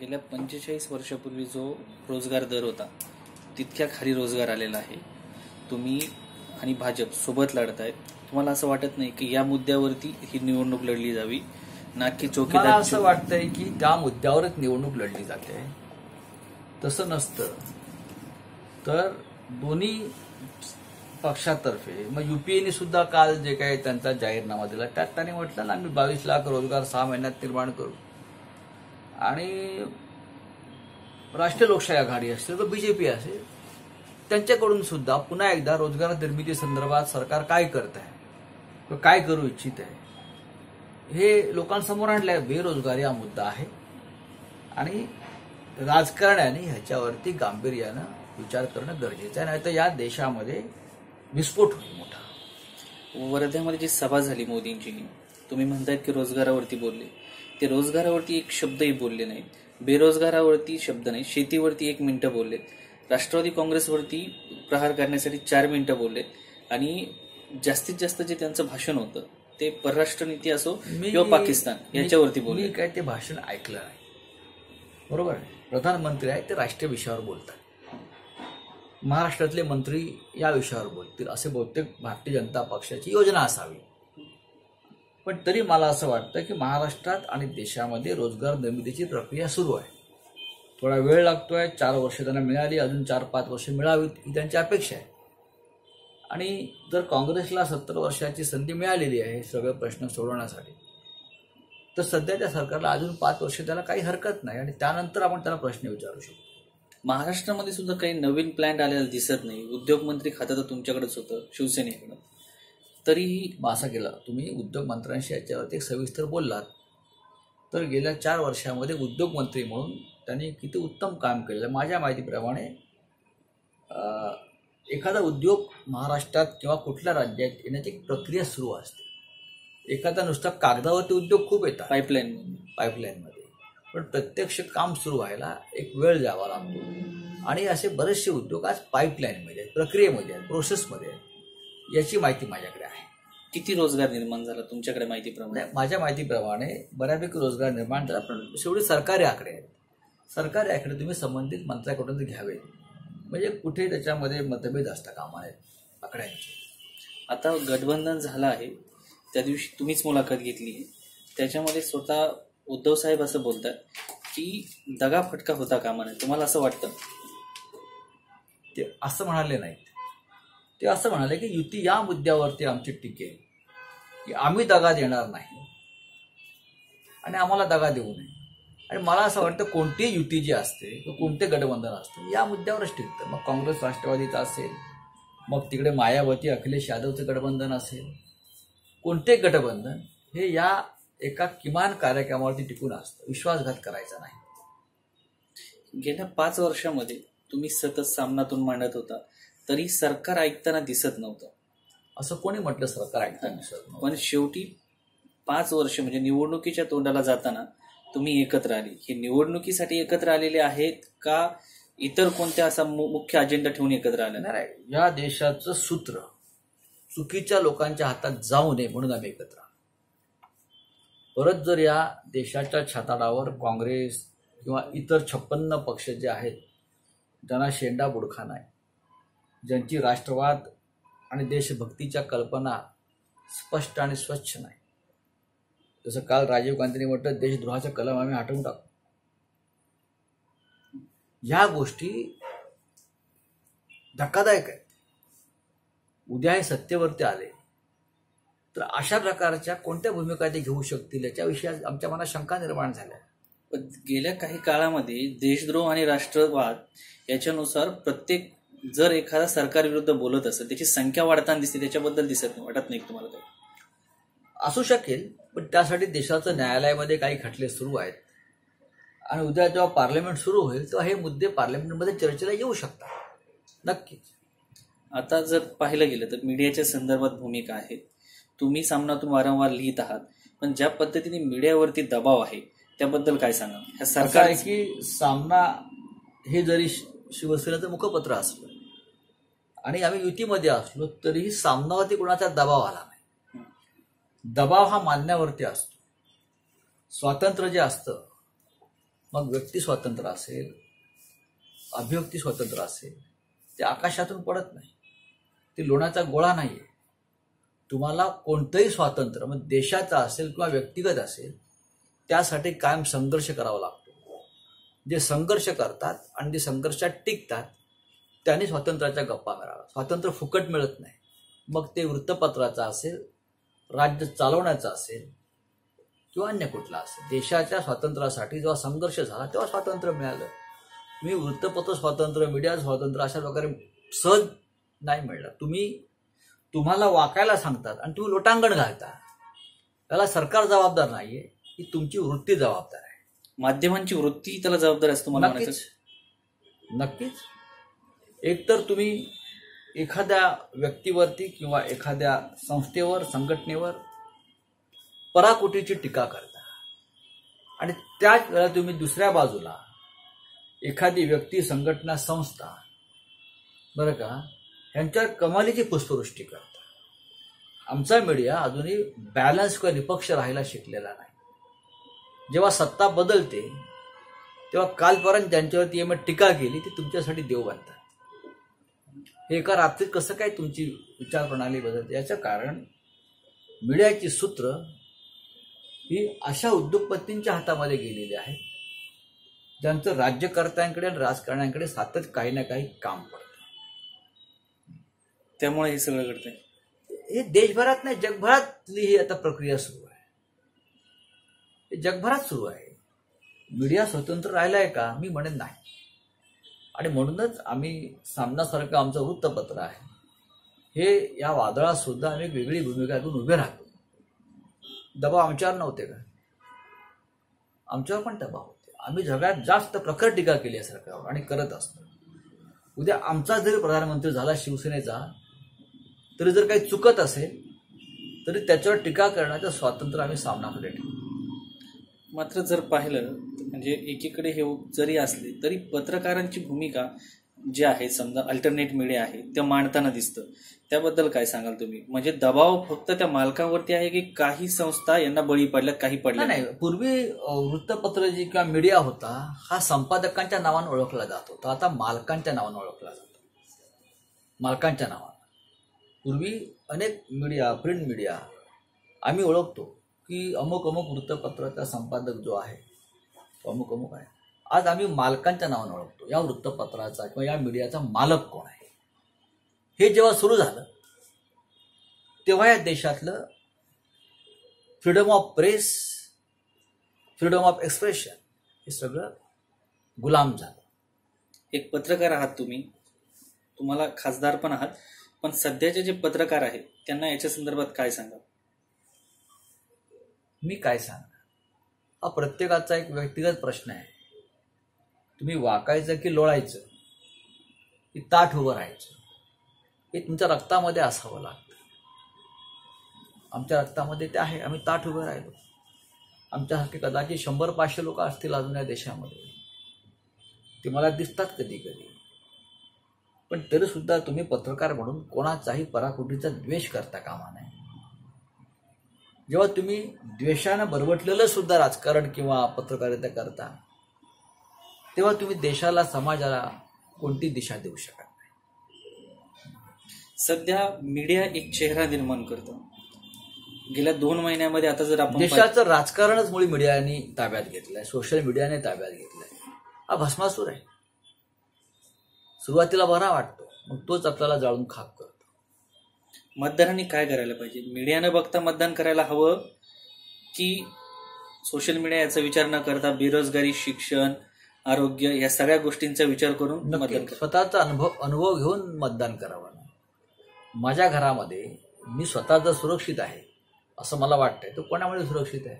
गेल्या पंचेचाळीस वर्षापूर्वी जो रोजगार दर होता तितक्या खाली रोजगार आलेला आहे. तुम्ही आणि भाजप सोबत लढतायत. तुम्हाला असं वाटत नाही की या मुद्द्यावरती ही निवडणूक लढली जावी? ना की चौकीदार असं वाटतंय की त्या मुद्द्यावरच निवडणूक लढली जाते. तसं नसतं. तर दोन्ही पक्षातर्फे मग युपीएने सुद्धा काल जे काही त्यांचा जाहीरनामा दिला त्यात त्यांनी म्हटलं ना आम्ही बावीस लाख रोजगार सहा महिन्यात निर्माण करू. आणि राष्ट्रीय लोकशाही आघाडी असेल तर बीजेपी असेल त्यांच्याकडून सुद्धा पुन्हा एकदा रोजगार निर्मिती संदर्भात सरकार काय करत आहे किंवा काय करू इच्छित आहे हे लोकांसमोर आणलं बेरोजगारी हा मुद्दा आहे. आणि राजकारण्याने ह्याच्यावरती गांभीर्यानं विचार करणं गरजेचं आहे नाही तर या देशामध्ये विस्फोट होईल मोठा. वर्ध्यामध्ये जी सभा झाली मोदींची तुम्ही म्हणतायत की रोजगारावरती बोलले. ते रोजगारावरती एक शब्दही बोलले नाहीत. बेरोजगारावरती शब्द नाही. शेतीवरती एक मिनिटं बोलले राष्ट्रवादी काँग्रेसवरती प्रहार करण्यासाठी चार मिनिटं बोलले आणि जास्तीत जास्त जे त्यांचं भाषण होतं ते परराष्ट्र नीती असो किंवा पाकिस्तान याच्यावरती बोलले काय ते भाषण ऐकलं नाही. बरोबर आहे? प्रधानमंत्री आहेत ते राष्ट्रीय विषयावर बोलतात. महाराष्ट्रातले मंत्री या विषयावर बोलतील. असे बहुतेक भारतीय जनता पक्षाची योजना असावी. पण तरी मला असं वाटतं की महाराष्ट्रात आणि देशामध्ये रोजगार निर्मितीची प्रक्रिया सुरू आहे. थोडा वेळ लागतोय चार वर्ष त्यांना मिळाली अजून चार पाच वर्ष मिळावीत ही त्यांची अपेक्षा आहे. आणि जर काँग्रेसला सत्तर वर्षाची संधी मिळालेली आहे सगळे प्रश्न सोडवण्यासाठी तर सध्याच्या सरकारला अजून पाच वर्ष त्याला काही हरकत नाही आणि त्यानंतर आपण त्याला प्रश्न विचारू शकतो. महाराष्ट्रामध्ये सुद्धा काही नवीन प्लॅन आलेला दिसत नाही. उद्योगमंत्री खातं तर तुमच्याकडेच होतं शिवसेनेकडं. तरीही मग असं केलं. तुम्ही उद्योग मंत्र्यांशी याच्यावरती एक सविस्तर बोललात. तर गेल्या चार वर्षामध्ये उद्योग मंत्री म्हणून त्यांनी किती उत्तम काम केलेलं आहे. माझ्या माहितीप्रमाणे एखादा उद्योग महाराष्ट्रात किंवा कुठल्या राज्यात येण्याची एक प्रक्रिया सुरू असते. एखादा नुसता कागदावरती उद्योग खूप येतात. पाईपलाईन. पाईपलाईनमध्ये. पण प्रत्यक्ष काम सुरू व्हायला एक वेळ द्यावा लागतो. आणि असे बरेचसे उद्योग आज पाईपलाईनमध्ये आहेत प्रक्रियेमध्ये आहेत प्रोसेसमध्ये आहेत. याची माहिती माझ्याकडे आहे. किती रोजगार निर्माण झाला तुमच्याकडे माहितीप्रमाणे? माझ्या माहितीप्रमाणे बऱ्यापैकी रोजगार निर्माण झाला पण शेवटी सरकारी आकडे आहेत सरकारी आकडे तुम्ही संबंधित मंत्र्याकडून घ्यावेत म्हणजे कुठे त्याच्यामध्ये मतभेद असता कामा नयेत आकड्यांचे. आता गठबंधन झालं आहे त्या दिवशी तुम्हीच मुलाखत घेतली आहे. त्याच्यामध्ये स्वतः उद्धव साहेब असं बोलतात की दगा फटका होता कामा नये तुम्हाला असं वाटतं? ते असं म्हणाले नाहीत. ते असं म्हणाले की युती या मुद्द्यावरती आमची टीके की आम्ही दगा देणार नाही. आणि आम्हाला दगा देऊ नये. आणि मला असं वाटतं कोणतीही युती जी असते किंवा कोणते गठबंधन असते या मुद्द्यावरच टिकतं मग काँग्रेस राष्ट्रवादीचं असेल मग तिकडे मायावती अखिलेश यादवचं गठबंधन असेल कोणते गठबंधन हे या एका किमान कार्यक्रमावरती टिकून असतं. विश्वासघात करायचा नाही. गेल्या पाच वर्षामध्ये तुम्ही सतत सामनातून मांडत होता. तरी सरकार ऐकताना दिसत नव्हतं असं कोणी म्हटलं सरकार ऐकतं दिसत नव्हतं. पण शेवटी पाच वर्ष म्हणजे निवडणुकीच्या तोंडाला जाताना तुम्ही एकत्र आली हे निवडणुकीसाठी एकत्र आलेले आहेत का इतर कोणत्या असा मुख्य अजेंडा ठेवून एकत्र आले नाही. या देशाचं सूत्र चुकीच्या लोकांच्या हातात जाऊ नये म्हणून आम्ही एकत्र आलो. परत जर या देशाच्या छाताडावर काँग्रेस किंवा इतर छप्पन्न पक्ष जे आहेत ज्यांना शेंडा बुडखा नाही ज्यांची राष्ट्रवाद आणि देशभक्तीच्या कल्पना स्पष्ट आणि स्वच्छ नाही. जसं काल राजीव गांधींनी म्हटलं देशद्रोहाचं कलम आम्ही हटवून टाकू. ह्या गोष्टी धक्कादायक आहेत. उद्या हे सत्तेवरती आले तर अशा प्रकारच्या कोणत्या भूमिका ते घेऊ शकतील याच्याविषयी आमच्या मनात शंका निर्माण झाल्या. पण गेल्या काही काळामध्ये देशद्रोह आणि राष्ट्रवाद याच्यानुसार प्रत्येक जर एखादा सरकार विरुद्ध बोलत असेल त्याची संख्या वाढताना दिसते त्याच्याबद्दल दिसत नाही. वाटत नाही तुम्हाला काही? असू शकेल पण त्यासाठी देशाचं न्यायालयामध्ये काही खटले सुरू आहेत. आणि उद्या जेव्हा पार्लमेंट सुरू होईल तेव्हा हे मुद्दे पार्लमेंटमध्ये चर्चेला येऊ शकतात. नक्कीच. आता जर पाहिलं गेलं तर मीडियाच्या संदर्भात भूमिका आहे. तुम्ही सामनातून वारंवार लिहित आहात पण ज्या पद्धतीने मीडियावरती दबाव आहे त्याबद्दल काय सांगा ह्या सरकार की सामना हे जरी शिवसेनेचं मुखपत्र असलं आणि आम्ही युतीमध्ये असलो तरीही सामनावरती कोणाचा दबाव आला नाही. दबाव हा मानण्यावरती असतो. स्वातंत्र्य जे असतं मग व्यक्ती स्वातंत्र्य असेल अभिव्यक्ती स्वातंत्र्य असेल ते आकाशातून पडत नाही. ते लोणाचा गोळा नाही आहे तुम्हाला कोणतंही स्वातंत्र्य मग देशाचं असेल किंवा व्यक्तिगत असेल त्यासाठी कायम संघर्ष करावा लागतो. जे संघर्ष करतात आणि जे संघर्षात टिकतात त्यांनी स्वातंत्र्याच्या गप्पा कराव्या. स्वातंत्र्य फुकट मिळत नाही. मग ते वृत्तपत्राचं असेल राज्य चालवण्याचं असेल किंवा अन्य कुठला असेल देशाच्या स्वातंत्र्यासाठी जेव्हा संघर्ष झाला तेव्हा स्वातंत्र्य मिळालं. तुम्ही वृत्तपत्र स्वातंत्र्य मीडिया स्वातंत्र्य अशा प्रकारे सहज नाही मिळलं. तुम्ही तुम्हाला वाकायला सांगतात आणि तुम्ही लोटांगण घालता. त्याला सरकार जबाबदार नाहीये ही तुमची वृत्ती जबाबदार आहे. माध्यमांची वृत्ती त्याला जबाबदार असतो मला म्हणायचं नक्कीच. एकतर तुम्ही एखाद्या व्यक्तीवरती किंवा एखाद्या संस्थेवर संघटनेवर पराकोटीची टीका करता. आणि त्याच वेळा तुम्ही दुसऱ्या बाजूला एखादी व्यक्ती संघटना संस्था बरं का ह्यांच्यावर कमालीची पुष्पवृष्टी करता. आमचा मीडिया अजूनही बॅलन्स किंवा निपक्ष राहायला शिकलेला नाही. जेव्हा सत्ता बदलते तेव्हा कालपर्यंत ज्यांच्यावरती एम टीका केली ती तुमच्यासाठी देव बनतात. हे एका रात्रीत कसं काय तुमची विचारप्रणाली बदलते? याचं कारण मीडियाची सूत्र ही अशा उद्योगपतींच्या हातामध्ये गेलेली आहे ज्यांचं राज्यकर्त्यांकडे आणि राजकारण्यांकडे सातत काही ना काही काम पडतं. त्यामुळे हे सगळं घडतंय. हे देशभरात नाही जगभरातली ही आता प्रक्रिया सुरू आहे. हे जगभरात सुरू आहे. मीडिया स्वतंत्र राहिला आहे का? मी म्हणेन नाही. आणि म्हणूनच आम्ही सामनासारखं आमचं वृत्तपत्र आहे. हे या वादळात सुद्धा आम्ही वेगळी भूमिका घेऊन उभे राहतो. दबाव आमच्यावर नव्हते का? आमच्यावर पण दबाव होते. आम्ही सगळ्यात जास्त प्रखर टीका केली आहे सरकारवर आणि करत असतो. उद्या आमचा जरी प्रधानमंत्री झाला शिवसेनेचा तरी जर काही चुकत असेल तरी त्याच्यावर टीका करण्याचं स्वातंत्र्य आम्ही सामनाकडे ठेवू मात्र जर पाहिलं म्हणजे एकीकडे हे जरी असले तरी पत्रकारांची भूमिका जी आहे समजा अल्टरनेट मीडिया आहे ते मांडताना दिसतं. त्याबद्दल काय सांगाल तुम्ही? म्हणजे दबाव फक्त त्या मालकावरती आहे की काही संस्था यांना बळी पडल्यात काही पडल्या नाही पूर्वी वृत्तपत्र जी किंवा मीडिया होता हा संपादकांच्या नावानं ओळखला जात होता. आता मालकांच्या नावानं ओळखला जातो. मालकांच्या नावानं. पूर्वी अनेक मीडिया प्रिंट मीडिया आम्ही ओळखतो. की अमुक अमुक वृत्तपत्राचा संपादक जो आहे तो अमुक अमुक आहे. आज आम्ही मालकांच्या नावानं ओळखतो. या वृत्तपत्राचा किंवा या मीडियाचा मालक कोण आहे? हे जेव्हा सुरू झालं तेव्हा या देशातलं freedom of press freedom of expression हे सगळं गुलाम झालं. एक पत्रकार आहात तुम्ही. तुम्हाला खासदार पण आहात. पण सध्याचे जे पत्रकार आहेत त्यांना याच्या संदर्भात काय सांगा मी काय सांगणार? हा प्रत्येकाचा एक व्यक्तिगत प्रश्न आहे. तुम्ही वाकायचं की लोळायचं? की ताठ उभं राहायचं? हे तुमच्या रक्तामध्ये असावं लागतं. आमच्या रक्तामध्ये ते आहे. आम्ही ताठ उभं राहिलो. आमच्यासारखे कदाचित शंभर पाचशे लोक असतील अजून या देशामध्ये. ते मला दिसतात कधी कधी पण तरीसुद्धा तुम्ही पत्रकार म्हणून कोणाचाही पराकुटीचा द्वेष करता कामा नये. जेव्हा तुम्ही द्वेषानं बरवटलेलं सुद्धा राजकारण किंवा पत्रकारिता करता तेव्हा तुम्ही देशाला समाजाला कोणती दिशा देऊ शकत नाही? सध्या मीडिया एक चेहरा निर्माण करतं. गेल्या दोन महिन्यामध्ये आता जर आपण देशाचं राजकारणच मुळे मीडियाने ताब्यात घेतलंय सोशल मीडियाने ताब्यात घेतलंय. हा भस्मासूर आहे. सुरुवातीला बरा वाटतो मग तोच आपल्याला जाळून खाक करतो. मतदारांनी काय करायला पाहिजे? मीडिया न बघता मतदान करायला हवं की सोशल मीडिया याचा विचार न करता बेरोजगारी शिक्षण आरोग्य या सगळ्या गोष्टींचा विचार करून मतदान स्वतःचा अनुभव अनुभव घेऊन मतदान करावं. माझ्या घरामध्ये मी स्वतः जर सुरक्षित आहे असं मला वाटतंय. तर कोणामुळे सुरक्षित आहे?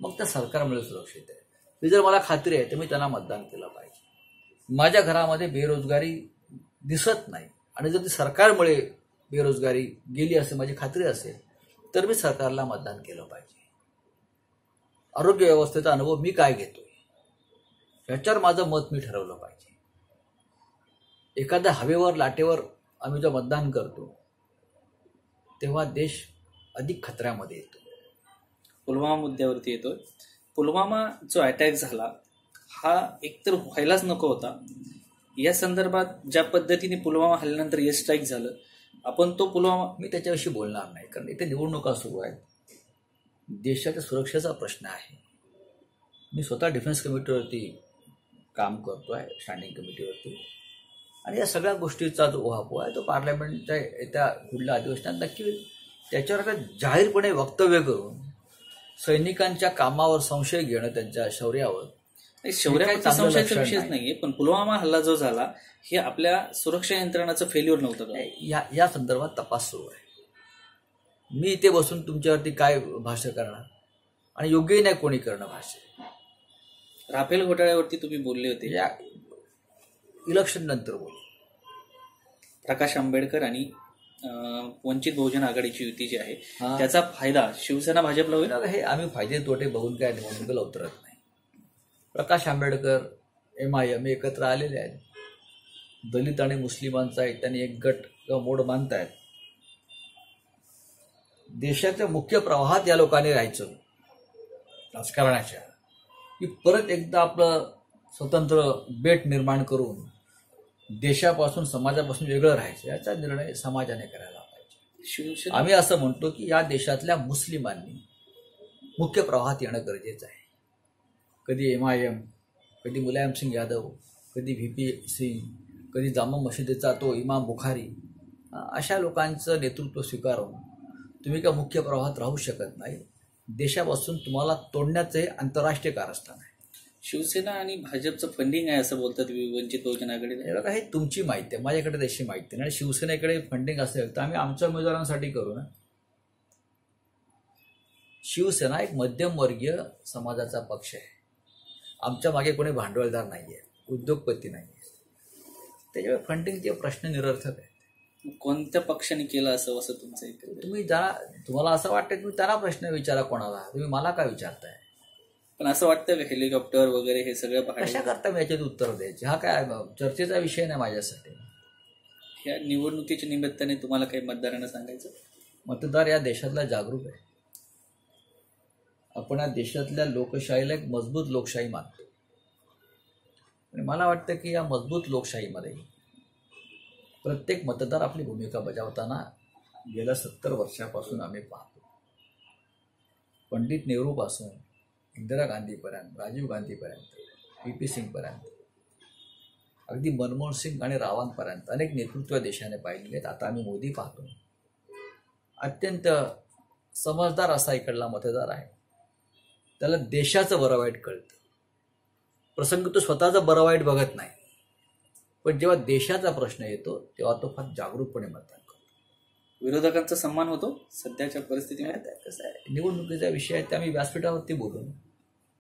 मग त्या सरकारमुळे सुरक्षित आहे. ही जर मला खात्री आहे तर मी त्यांना मतदान केलं पाहिजे. माझ्या घरामध्ये बेरोजगारी दिसत नाही. आणि जर ती सरकारमुळे बेरोजगारी गेली असे माझी खात्री असेल तर मी सरकारला मतदान केलं पाहिजे. आरोग्य व्यवस्थेचा अनुभव मी काय घेतोय? ह्याच्यावर माझं मत मी ठरवलं पाहिजे. एखाद्या हवेवर लाटेवर आम्ही जेव्हा मतदान करतो तेव्हा देश अधिक खतऱ्यामध्ये येतो. पुलवामा मुद्द्यावरती येतोय. पुलवामा जो अटॅक झाला हा एकतर व्हायलाच नको होता. या संदर्भात ज्या पद्धतीने पुलवामा हल्ल्यानंतर एअर स्ट्राईक झालं आपण तो पुलवामा मी त्याच्याविषयी बोलणार नाही कारण इथे निवडणुका सुरू आहेत. देशाच्या सुरक्षेचा प्रश्न आहे. मी स्वतः डिफेन्स कमिटीवरती काम करतो आहे स्टँडिंग कमिटीवरती. आणि या सगळ्या गोष्टीचा जो ओहापोह आहे तो पार्लमेंटच्या येत्या पुढल्या अधिवेशनात नक्की त्याच्यावर आता जाहीरपणे वक्तव्य करून सैनिकांच्या कामावर संशय घेणं त्यांच्या शौर्यावर चांगलं संशयाचा विषयच नाही. नाहीये पण पुलवामा हल्ला जो झाला हे आपल्या सुरक्षा यंत्रणाचं फेल्युअर नव्हतं या या संदर्भात तपास सुरू आहे. मी इथे बसून तुमच्यावरती काय भाष्य करणार? आणि योग्यही नाही कोणी करणं भाष्य. राफेल घोटाळ्यावरती तुम्ही बोलले होते. या इलेक्शन नंतर बोलू. प्रकाश आंबेडकर आणि वंचित बहुजन आघाडीची युती जी आहे. त्याचा फायदा शिवसेना भाजपला होईल? हे आम्ही फायदे तोटे बघून काय निवडणुकीला उतरत नाही. Prakash Ambedkar M I M एकत्र आलेले आहेत. दलित आणि मुस्लिमांचा एक त्यांनी एक गट किंवा मोड मानतायत देशाच्या मुख्य प्रवाहात या लोकांनी राहायचं. राजकारणाच्या. की परत एकदा आपलं स्वतंत्र बेट निर्माण करून देशापासून समाजापासून वेगळं राहायचं याचा निर्णय समाजाने करायला पाहिजे. आम्ही असं म्हणतो की या देशातल्या मुस्लिमांनी मुख्य प्रवाहात येणं गरजेचं आहे. कधी एम आय एम कधी मुलायम सिंग यादव कधी व्ही पी सिंग कधी जामा मशिदीचा तो इमाम बुखारी अशा लोकांचं नेतृत्व स्वीकारून तुम्ही का मुख्य प्रवाहात राहू शकत नाही. देशापासून तुम्हाला तोडण्याचं हे आंतरराष्ट्रीय कारस्थान आहे. शिवसेना आणि भाजपचं फंडिंग आहे असं बोलतात वंचित बहुजन आघाडीला. हे बघा हे तुमची माहिती आहे माझ्याकडे तशी माहिती नाही. आणि शिवसेनेकडे फंडिंग असेल तर आम्ही आमच्या उमेदवारांसाठी करू ना. शिवसेना एक मध्यमवर्गीय समाजाचा पक्ष आहे. आमच्या मागे कोणी भांडवलदार नाही आहे उद्योगपती नाही आहे त्याच्यामुळे फंडिंगचे प्रश्न निरर्थक आहे कोणत्या पक्षाने केलं असं असं तुमचं? तुम्ही ज्यांना तुम्हाला असं वाटतं तुम्ही त्यांना प्रश्न विचारा कोणाला तुम्ही मला काय विचारताय? पण असं वाटतं का हेलिकॉप्टर वगैरे हे सगळं कशा करता मी याच्यात उत्तर द्यायचे? हा काय चर्चेचा विषय नाही माझ्यासाठी. ह्या निवडणुकीच्या निमित्ताने तुम्हाला काही मतदारांना सांगायचं? मतदार या देशातला जागरूक आहे. आपण या देशातल्या लोकशाहीला एक मजबूत लोकशाही मानतो. आणि मला वाटतं की या मजबूत लोकशाहीमध्ये प्रत्येक मतदार आपली भूमिका बजावताना गेल्या सत्तर वर्षापासून आम्ही पाहतो. पंडित नेहरूपासून इंदिरा गांधीपर्यंत राजीव गांधीपर्यंत पी पी सिंगपर्यंत अगदी मनमोहन सिंग आणि रावांपर्यंत अनेक नेतृत्व देशाने पाहिलेले आहेत. आता आम्ही मोदी पाहतो. अत्यंत समजदार असा इकडला मतदार आहे. त्याला देशाचं बरं वाईट कळतं. प्रसंग तो स्वतःचं बरं वाईट बघत नाही. पण जेव्हा देशाचा प्रश्न येतो तेव्हा तो फार जागरूकपणे मतदान करतो. विरोधकांचा सन्मान होतो सध्याच्या परिस्थितीमध्ये? कसं आहे. निवडणुकीचा विषय आहे ते आम्ही व्यासपीठावरती बोलू.